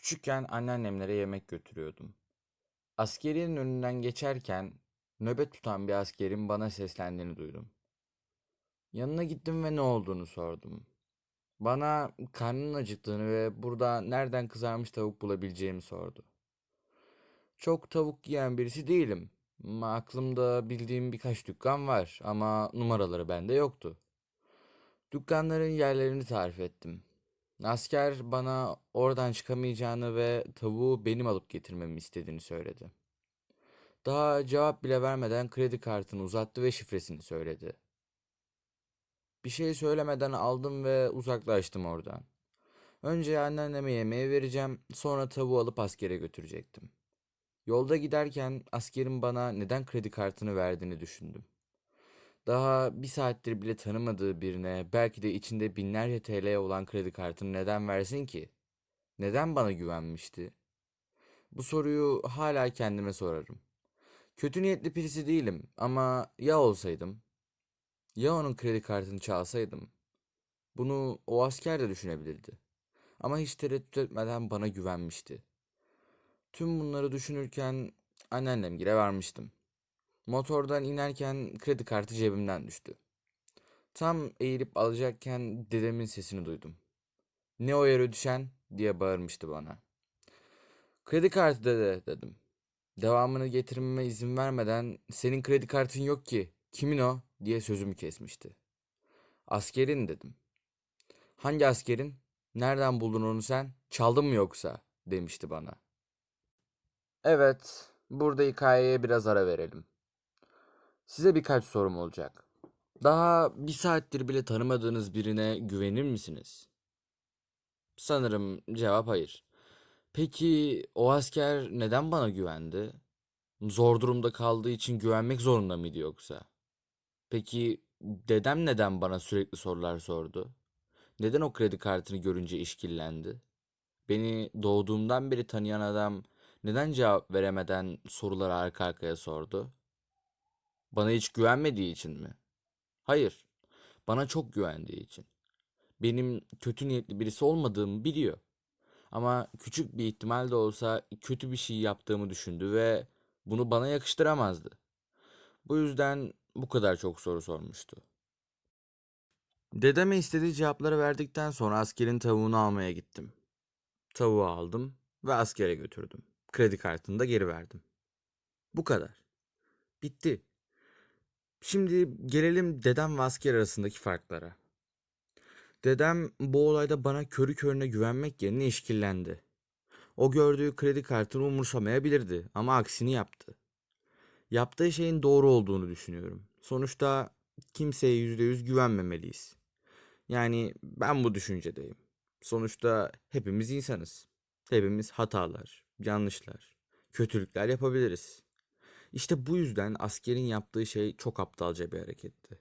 Küçükken anneannemlere yemek götürüyordum. Askeriyenin önünden geçerken nöbet tutan bir askerin bana seslendiğini duydum. Yanına gittim ve ne olduğunu sordum. Bana karnının acıktığını ve burada nereden kızarmış tavuk bulabileceğimi sordu. Çok tavuk yiyen birisi değilim. Aklımda bildiğim birkaç dükkan var ama numaraları bende yoktu. Dükkanların yerlerini tarif ettim. Asker bana oradan çıkamayacağını ve tavuğu benim alıp getirmemi istediğini söyledi. Daha cevap bile vermeden kredi kartını uzattı ve şifresini söyledi. Bir şey söylemeden aldım ve uzaklaştım oradan. Önce anneanneme yemeği vereceğim, sonra tavuğu alıp askere götürecektim. Yolda giderken askerin bana neden kredi kartını verdiğini düşündüm. Daha bir saattir bile tanımadığı birine belki de içinde binlerce TL olan kredi kartını neden versin ki? Neden bana güvenmişti? Bu soruyu hala kendime sorarım. Kötü niyetli birisi değilim ama ya olsaydım? Ya onun kredi kartını çalsaydım? Bunu o asker de düşünebilirdi. Ama hiç tereddüt etmeden bana güvenmişti. Tüm bunları düşünürken anneannemgile varmıştım. Motordan inerken kredi kartı cebimden düştü. Tam eğilip alacakken dedemin sesini duydum. Ne o yere düşen diye bağırmıştı bana. Kredi kartı dede dedim. Devamını getirmeme izin vermeden senin kredi kartın yok ki kimin o diye sözümü kesmişti. Askerin dedim. Hangi askerin? Nereden buldun onu sen? Çaldın mı yoksa? demişti bana. Evet, burada hikayeye biraz ara verelim. Size birkaç sorum olacak. Daha bir saattir bile tanımadığınız birine güvenir misiniz? Sanırım cevap hayır. Peki o asker neden bana güvendi? Zor durumda kaldığı için güvenmek zorunda mıydı yoksa? Peki dedem neden bana sürekli sorular sordu? Neden o kredi kartını görünce işkillendi? Beni doğduğumdan beri tanıyan adam neden cevap veremeden soruları arka arkaya sordu? Bana hiç güvenmediği için mi? Hayır. Bana çok güvendiği için. Benim kötü niyetli birisi olmadığımı biliyor. Ama küçük bir ihtimal de olsa kötü bir şey yaptığımı düşündü ve bunu bana yakıştıramazdı. Bu yüzden bu kadar çok soru sormuştu. Dedeme istediği cevapları verdikten sonra askerin tavuğunu almaya gittim. Tavuğu aldım ve askere götürdüm. Kredi kartını da geri verdim. Bu kadar. Bitti. Şimdi gelelim dedem ve asker arasındaki farklara. Dedem bu olayda bana körü körüne güvenmek yerine işkillendi. O gördüğü kredi kartını umursamayabilirdi ama aksini yaptı. Yaptığı şeyin doğru olduğunu düşünüyorum. Sonuçta kimseye yüzde yüz güvenmemeliyiz. Yani ben bu düşüncedeyim. Sonuçta hepimiz insanız. Hepimiz hatalar, yanlışlar, kötülükler yapabiliriz. İşte bu yüzden askerin yaptığı şey çok aptalca bir hareketti.